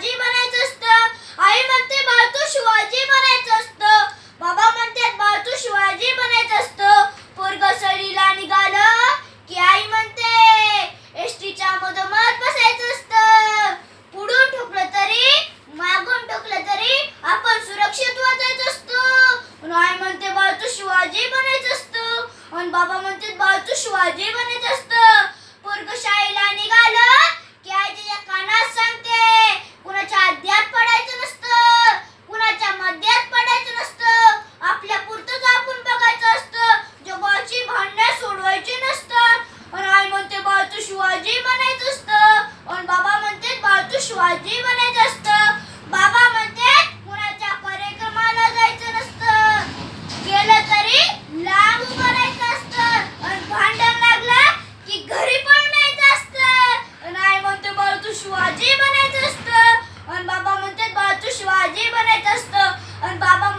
शिवाजी बनायचं असतं. आई म्हणते बाळ तू शिवाजी बनायचं असतं. बाबा म्हणते बाळ तू शिवाजी बनायचं असतं. पोरग सरीला निघालं की आई म्हणते एसटीच्या मधोमध बसायचं असतं. पुढून ठोकलं तरी मागून ठोकलं तरी आपण सुरक्षित वाचायचं असतं. आई म्हणते बाळ तू शिवाजी बनायचं असतं. आणि बाबा म्हणते बाळ तू शिवाजी बनायचं असतं पोरग शाळेला निघालं की आई त्याच्या कानात सांगते कुणाच्या आद्यात पडायचं नसतं कुणाच्या मध्यात पडायचं नसतं आपल्या पुरतच आपण बघायचं असतं जगाची भांडणं सोडवायची नसतात आणि आई म्हणते बाळ तू शिवाजी बनायचं असतं आणि बाबा म्हणते बाळ तू शिवाजी बनायचं असतं. बाबा म्हणते कुणाच्या कार्यक्रमाला जायचं नसतं. गेलं तरी लांब उभं राहायचं असतं. आणि भांडण लागलं की घरी पण यायचं असतं. नाही म्हणते बाळ तू शिवाजी बनायचं असतं. आणि बाबा म्हणते बाळ तू शिवाजी बनायचं असतं. आणि बाबा